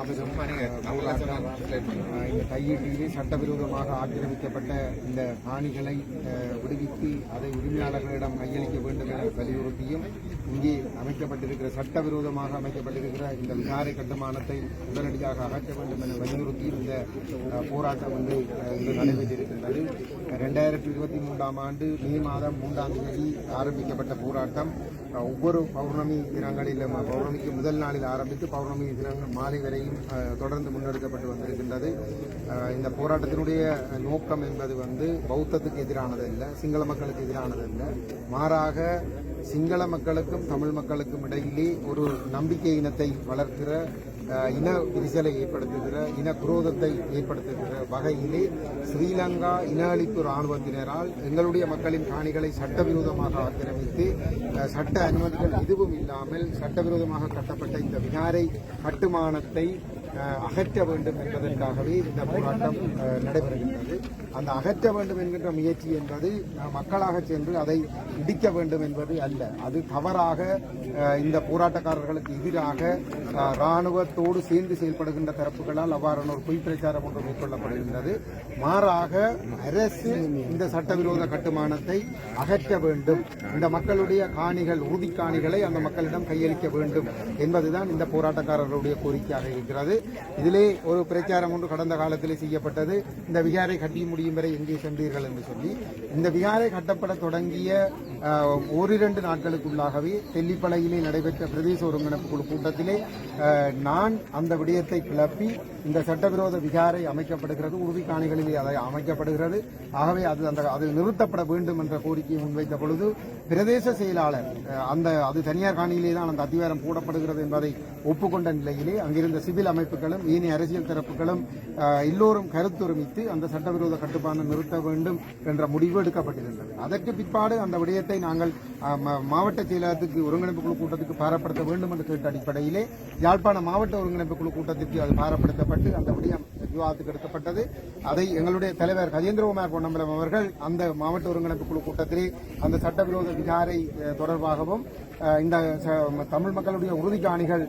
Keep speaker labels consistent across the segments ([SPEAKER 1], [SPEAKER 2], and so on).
[SPEAKER 1] மாபெரும் போராட்டம் இந்த கையீட்டிலே சட்டவிரோதமாக ஆக்கிரமிக்கப்பட்ட இந்த காணிகளை விடுவித்து அதை உரிமையாளர்களிடம் கையளிக்க வேண்டும் என வலியுறுத்தியும் இங்கே அமைக்கப்பட்டிருக்கிற சட்டவிரோதமாக அமைக்கப்பட்டிருக்கிற இந்த விகாரை கட்டுமானத்தை உடனடியாக அகற்ற வேண்டும் என வலியுறுத்தியும் இந்த போராட்டம் வந்து இன்று நடைபெற்றிருக்கின்றது. ரெண்டாயிரத்தி இருபத்தி மூன்றாம் ஆண்டு மே மாதம் மூன்றாம் தேதி ஆரம்பிக்கப்பட்ட போராட்டம். ஒவ்வொரு பௌர்ணமி தினங்களிலும் பௌர்ணமிக்கு முதல் நாளில் ஆரம்பித்து பௌர்ணமி தினங்கள் மாலை வரையும் தொடர்ந்து முன்னெடுக்கப்பட்டு வந்திருக்கின்றது. இந்த போராட்டத்தினுடைய நோக்கம் என்பது வந்து பௌத்தத்துக்கு எதிரானது அல்ல சிங்கள மக்களுக்கு எதிரானது அல்ல மாறாக சிங்கள மக்களுக்கும் தமிழ் மக்களுக்கும் இடையிலே ஒரு நம்பிக்கை இனத்தை வளர்க்கிற இன விரிசலை ஏற்படுத்துகிற இன குரோதத்தை ஏற்படுத்துகிற வகையிலே ஸ்ரீலங்கா இன அழிப்பு இராணுவத்தினரால் எங்களுடைய மக்களின் காணிகளை சட்டவிரோதமாக ஆக்கிரமித்து சட்ட அனுமதிகள் எதுவும் இல்லாமல் சட்டவிரோதமாக கட்டப்பட்ட இந்த விகாரை கட்டுமானத்தை அகற்ற வேண்டும் என்பதற்காகவே இந்த போராட்டம் நடைபெறுகின்றது. அந்த அகற்ற வேண்டும் என்கின்ற முயற்சி என்பது மக்களாக சென்று அதை இடிக்க வேண்டும் என்பது அல்ல. அது தவறாக இந்த போராட்டக்காரர்களுக்கு எதிராக இராணுவத்தோடு ராணுவத்தோடு சேர்ந்து செயல்படுகின்ற தரப்புகளால் அவ்வாறான ஒரு பொய் பிரச்சாரம் ஒன்று மேற்கொள்ளப்படுகின்றது. மாறாக அரசு இந்த சட்டவிரோத கட்டுமானத்தை அகற்ற வேண்டும். இந்த மக்களுடைய காணிகள் உறுதி காணிகளை அந்த மக்களிடம் கையளிக்க வேண்டும் என்பதுதான் இந்த போராட்டக்காரர்களுடைய கோரிக்கையாக இருக்கிறது. இதிலே ஒரு பிரச்சாரம் ஒன்று கடந்த காலத்திலே செய்யப்பட்டது. இந்த விகாரை கட்டி முடியும் வரை எங்கே சென்றீர்கள் என்று சொல்லி இந்த விகாரை கட்டப்பட தொடங்கிய ஓரிரண்டு நாட்களுக்குள்ளாகவே தெல்லிப்பளையிலே நடைபெற்ற பிரதேச ஒருங்கிணைப்பு குழு கூட்டத்திலே நான் அந்த விடயத்தை கிளப்பி இந்த சட்டவிரோத விகாரை அமைக்கப்படுகிறது உறுதி காணிகளிலே அதை அமைக்கப்படுகிறது. ஆகவே அது அந்த அது நிறுத்தப்பட வேண்டும் என்ற கோரிக்கையை முன்வைத்த பொழுது பிரதேச செயலாளர் அந்த அது தனியார் காணியிலே தான் அந்த அதிகாரம் போடப்படுகிறது என்பதை ஒப்புக்கொண்ட நிலையிலே அங்கிருந்த சிவில் அமைப்பு தரப்புகளும் ஏனைய அரசியல் தரப்புகளும் எல்லோரும் கருத்துரிமித்து அந்த சட்டவிரோத கட்டுப்பாடு நிறுத்த வேண்டும் என்ற முடிவு எடுக்கப்பட்டிருந்தது. அதற்கு பிற்பாடு அந்த விடயத்தை நாங்கள் மாவட்ட செயலகத்துக்கு ஒருங்கிணைப்பு குழு கூட்டத்துக்கு பாரப்படுத்த வேண்டும் என்று கேட்ட அடிப்படையிலே யாழ்ப்பாண மாவட்ட ஒருங்கிணைப்பு குழு கூட்டத்திற்கு அது பாரப்படுத்தப்பட்டு அந்த விடயம் விவாதத்துக்கு எடுக்கப்பட்டது அதை எங்களுடைய தலைவர் கஜேந்திரகுமார் பொன்னம்பலம் அவர்கள் அந்த மாவட்ட ஒருங்கிணைப்பு குழு கூட்டத்திலே அந்த சட்டவிரோத விகாரை தொடர்பாகவும் இந்த ச- தமிழ் மக்களுடைய உறுதிக்காணிகள்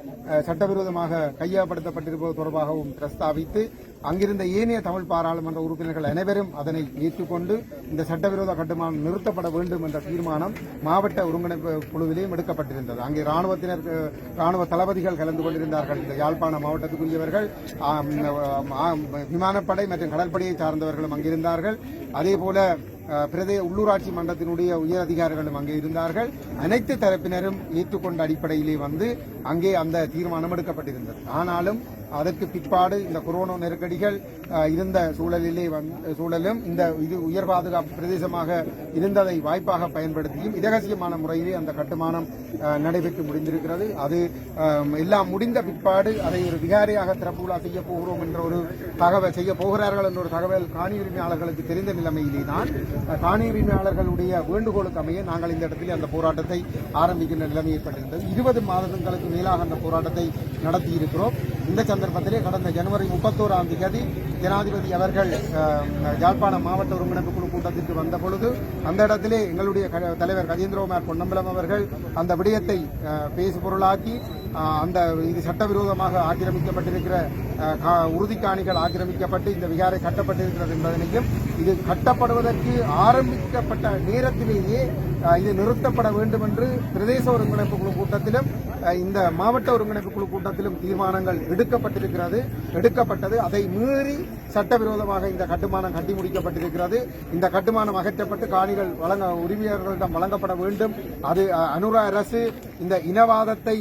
[SPEAKER 1] சட்டவிரோதமாக கையகப்படுத்தப்பட்டிருப்பது தொடர்பாகவும் பிரஸ்தாபித்து அங்கிருந்த ஏனைய தமிழ் பாராளுமன்ற உறுப்பினர்கள் அனைவரும் அதனை ஏற்றுக்கொண்டு இந்த சட்டவிரோத கட்டுமானம் நிறுத்தப்பட வேண்டும் என்ற தீர்மானம் மாவட்ட ஒருங்கிணைப்பு குழுவிலேயும் எடுக்கப்பட்டிருந்தது. அங்கே ராணுவத்தினர் ராணுவ தளபதிகள் கலந்து கொண்டிருந்தார்கள். இந்த யாழ்ப்பாண மாவட்டத்துக்குரியவர்கள் விமானப்படை மற்றும் கடற்படையை சார்ந்தவர்களும் அங்கிருந்தார்கள் அதேபோல பிரதே உள்ளூராட்சி மன்றத்தினுடைய உயர் அதிகாரிகளும் அங்கே இருந்தார்கள். அனைத்து தரப்பினரும் ஏற்றுக்கொண்ட அடிப்படையிலே வந்து அங்கே அந்த தீர்மானம் எடுக்கப்பட்டிருந்தது. ஆனாலும் அதற்கு பிற்பாடு இந்த கொரோனா நெருக்கடிகள் இருந்த சூழலிலே வந் சூழலும் இந்த இது உயர் பாதுகாப்பு பிரதேசமாக இருந்ததை வாய்ப்பாக பயன்படுத்தியும் இரகசியமான முறையிலே அந்த கட்டுமானம் நடைபெற்று முடிந்திருக்கிறது. அது எல்லாம் முடிந்த பிற்பாடு அதை ஒரு விகாரியாக திறப்பு விழா செய்ய போகிறோம் என்ற ஒரு தகவல் செய்ய போகிறார்கள் என்ற ஒரு தகவல் காணி உரிமையாளர்களுக்கு தெரிந்த நிலைமையிலே தான் காணி உரிமையாளர்களுடைய வேண்டுகோளுக்கு அமைய நாங்கள் இந்த இடத்திலே அந்த போராட்டத்தை ஆரம்பிக்கின்ற நிலைமை ஏற்பட்டிருந்தது. இருபது மாதங்களுக்கு மேலாக அந்த போராட்டத்தை நடத்தி இருக்கிறோம் இந்த சந்தர்ப்பத்திலே கடந்த ஜனவரி முப்பத்தோராம் தேதி ஜனாதிபதி அவர்கள் அஹ், யாழ்ப்பாணம் மாவட்ட ஒருங்கிணைப்பு குழு கூட்டத்திற்கு வந்த பொழுது அந்த இடத்திலே எங்களுடைய க- தலைவர் கஜேந்திரகுமார் பொன்னம்பலம் அவர்கள் அந்த விடயத்தை பேசு பொருளாக்கி அந்த இது சட்டவிரோதமாக ஆக்கிரமிக்கப்பட்டிருக்கிற கா- உறுதிக்காணிகள் ஆக்கிரமிக்கப்பட்டு இந்த விகாரை கட்டப்பட்டிருக்கிறது என்பதனையும் இது கட்டப்படுவதற்கு ஆரம்பிக்கப்பட்ட நேரத்திலேயே இது நிறுத்தப்பட வேண்டும் என்று பிரதேச ஒருங்கிணைப்பு குழு கூட்டத்திலும் இந்த மாவட்ட ஒருங்கிணைப்பு குழு கூட்டத்திலும் தீர்மானங்கள் எடுக்கப்பட்டிருக்கிறது. எடுக்கப்பட்டது. அதை மீறி சட்டவிரோதமாக இந்த கட்டுமானம் கட்டி முடிக்கப்பட்டிருக்கிறது. இந்த கட்டுமானம் அகற்றப்பட்டு காணிகள் வழங்க உரிமையாளர்களிடம் வழங்கப்பட வேண்டும். அது அனுரா அரசு இந்த இனவாதத்தை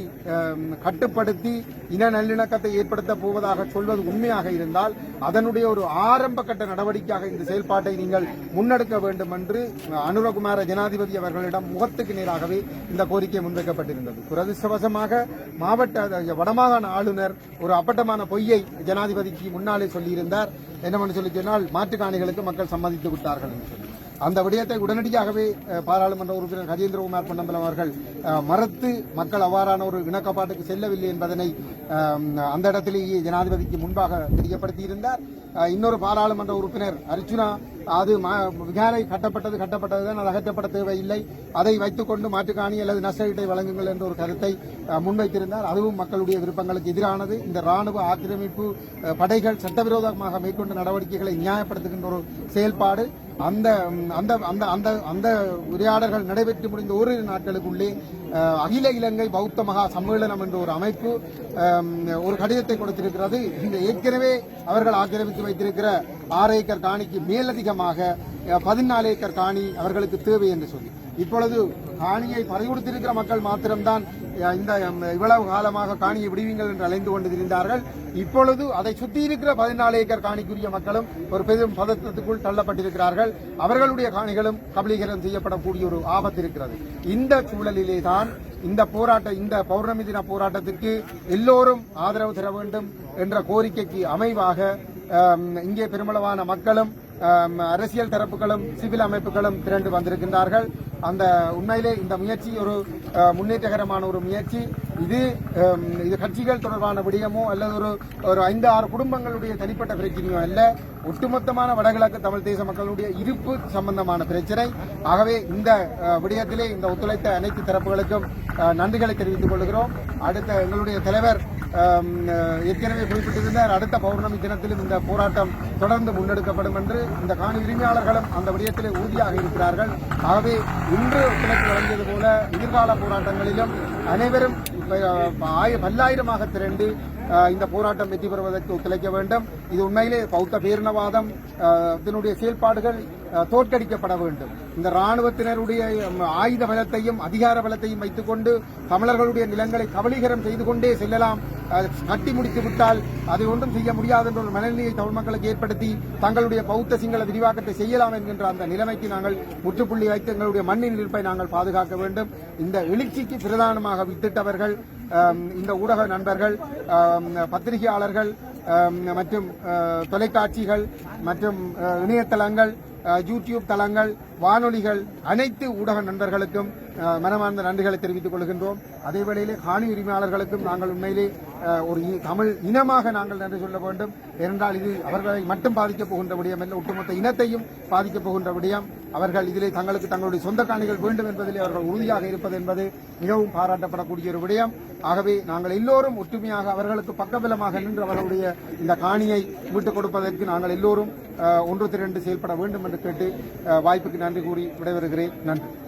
[SPEAKER 1] கட்டுப்படுத்தி இன நல்லிணக்கத்தை ஏற்படுத்த போவதாக சொல்வது உண்மையாக இருந்தால் அதனுடைய ஒரு ஆரம்ப கட்ட நடவடிக்கையாக இந்த செயல்பாட்டை நீங்கள் முன்னெடுக்க வேண்டும் என்று அனுரகுமார ஜனாதிபதி அவர்களிடம் முகத்துக்கு நேராகவே இந்த கோரிக்கை முன்வைக்கப்பட்டிருந்தது. விதமாக மாவட்ட வடமாகாண ஆளுநர் ஒரு அப்பட்டமான பொய்யை ஜனாதிபதிக்கு முன்னாலே சொல்லியிருந்தார். என்னவென்று சொல்லி சொன்னால் மாற்றுக் காணிகளுக்கு மக்கள் சம்மதித்து விட்டார்கள் என்று சொல்லி. அந்த விடயத்தை உடனடியாகவே பாராளுமன்ற உறுப்பினர் கஜேந்திரகுமார் பொன்னம்பலம் அவர்கள் மறுத்து மக்கள் அவ்வாறான ஒரு இணக்கப்பாட்டுக்கு செல்லவில்லை என்பதனை அந்த இடத்திலேயே ஜனாதிபதிக்கு முன்பாக தெரியப்படுத்தியிருந்தார். இன்னொரு பாராளுமன்ற உறுப்பினர் அர்ச்சுனா அது விகாரை கட்டப்பட்டது கட்டப்பட்டதுதான் அது அகற்றப்பட தேவையில்லை. அதை வைத்துக்கொண்டு மாற்றுக்காணி அல்லது நஷ்டஈட்டை வழங்குங்கள் என்ற ஒரு கருத்தை முன்வைத்திருந்தார். அதுவும் மக்களுடைய விருப்பங்களுக்கு எதிரானது. இந்த ராணுவ ஆக்கிரமிப்பு படைகள் சட்டவிரோதமாக மேற்கொண்ட நடவடிக்கைகளை நியாயப்படுத்துகின்ற ஒரு செயல்பாடு. அந்த அந்த அந்த அந்த அந்த உரையாடல்கள் நடைபெற்று முடிந்த ஒரு நாட்களுக்குள்ளே அகில இலங்கை பௌத்த மகா சம்மேளனம் என்ற ஒரு அமைப்பு ஒரு கடிதத்தை கொடுத்திருக்கிறது. இந்த ஏற்கனவே அவர்கள் ஆக்கிரமித்து வைத்திருக்கிற ஆறு ஏக்கர் காணிக்கு மேலதிக அதிகமாக பதினாலு ஏக்கர் காணி அவர்களுக்கு தேவை என்று சொல்லி. இப்பொழுது காணியை பறிகொடுத்திருக்கிற மக்கள் மாத்திரம்தான் இந்த இவ்வளவு காலமாக காணியை விடுவீங்கள் என்று அலைந்து கொண்டிருந்தார்கள். இப்பொழுது அதை சுற்றி இருக்கிற பதினாலு ஏக்கர் காணிக்குரிய மக்களும் ஒரு பெரும் பதத்திற்குள் தள்ளப்பட்டிருக்கிறார்கள். அவர்களுடைய காணிகளும் கபலீகரம் செய்யப்படக்கூடிய ஒரு ஆபத்து இருக்கிறது. இந்த சூழலிலே தான் இந்த போராட்ட இந்த பௌர்ணமி தின போராட்டத்திற்கு எல்லோரும் ஆதரவு தர வேண்டும் என்ற கோரிக்கைக்கு அமைவாக இங்கே பெருமளவான மக்களும் அரசியல் தரப்புகளும் சிவில் அமைப்புகளும் திரண்டு வந்திருக்கின்றார்கள். அந்த உண்மையிலே இந்த முயற்சி ஒரு முன்னேற்றகரமான ஒரு முயற்சி. இது இது கட்சிகள் தொடர்பான விடயமோ அல்லது ஒரு ஒரு ஐந்து ஆறு குடும்பங்களுடைய தனிப்பட்ட பிரச்சனையோ அல்ல. ஒட்டுமொத்தமான வடகிழக்கு தமிழ் தேச மக்களுடைய இருப்பு சம்பந்தமான பிரச்சனை. ஆகவே இந்த விடயத்திலே இந்த ஒத்துழைத்த அனைத்து தரப்புகளுக்கும் நன்றிகளை தெரிவித்துக் கொள்கிறோம். அடுத்த எங்களுடைய தலைவர் ஏற்கனவே குறிப்பிட்டிருந்தார் அடுத்த பௌர்ணமி தினத்திலும் இந்த போராட்டம் தொடர்ந்து முன்னெடுக்கப்படும் என்று இந்த காணி உரிமையாளர்களும் அந்த விடயத்திலே உறுதியாக இருக்கிறார்கள். ஆகவே இன்று ஒத்துழைப்பு வழங்கியது போல எதிர்கால போராட்டங்களிலும் அனைவரும் பல்லாயிரமாக திரண்டு இந்த போராட்டம் வெற்றி பெறுவதற்கு ஒத்துழைக்க வேண்டும். இது உண்மையிலே பௌத்த பேரினவாதம் இதனுடைய செயல்பாடுகள் தோற்கடிக்கப்பட வேண்டும். இந்த ராணுவத்தினருடைய ஆயுத பலத்தையும் அதிகார பலத்தையும் வைத்துக்கொண்டு தமிழர்களுடைய நிலங்களை கபலீகரம் செய்து கொண்டே செல்லலாம். கட்டி முடித்து விட்டால் அதை ஒன்றும் செய்ய முடியாது என்ற ஒரு மனநிலையை தமிழ் மக்களுக்கு ஏற்படுத்தி தங்களுடைய பௌத்த சிங்கள விரிவாக்கத்தை செய்யலாம் என்கின்ற அந்த நிலைமைக்கு நாங்கள் முற்றுப்புள்ளி வைத்து எங்களுடைய மண்ணின் இருப்பை நாங்கள் பாதுகாக்க வேண்டும். இந்த எழுச்சிக்கு பிரதானமாக வித்திட்டவர்கள் இந்த ஊடக நண்பர்கள் பத்திரிகையாளர்கள் மற்றும் தொலைக்காட்சிகள் மற்றும் இணையதளங்கள் யூடியூப் தளங்கள் வானொலிகள் அனைத்து ஊடக நண்பர்களுக்கும் மனமார்ந்த நன்றிகளை தெரிவித்துக் கொள்கின்றோம். அதே வேளையிலே காணி உரிமையாளர்களுக்கும் நாங்கள் உண்மையிலே ஒரு இ- தமிழ் இனமாக நாங்கள் நன்றி சொல்ல வேண்டும். ஏனென்றால் இது அவர்களை மட்டும் பாதிக்கப் போகின்ற விடயம் இல்லை ஒட்டுமொத்த இனத்தையும் பாதிக்கப் போகின்ற விடயம். அவர்கள் இதிலே தங்களுக்கு தங்களுடைய சொந்த காணிகள் வேண்டும் என்பதிலே அவர்கள் உறுதியாக இருப்பது என்பது மிகவும் பாராட்டப்படக்கூடிய ஒரு விடயம். ஆகவே நாங்கள் எல்லோரும் ஒற்றுமையாக அவர்களுக்கு பக்கபலமாக நின்று அவர்களுடைய இந்த காணியை மீட்டுக் கொடுப்பதற்கு நாங்கள் எல்லோரும் ஒன்று திரண்டு செயல்பட வேண்டும் என்று கேட்டு வாய்ப்புக்கு நன்றி கூறி விடைபெறுகிறேன். நன்றி.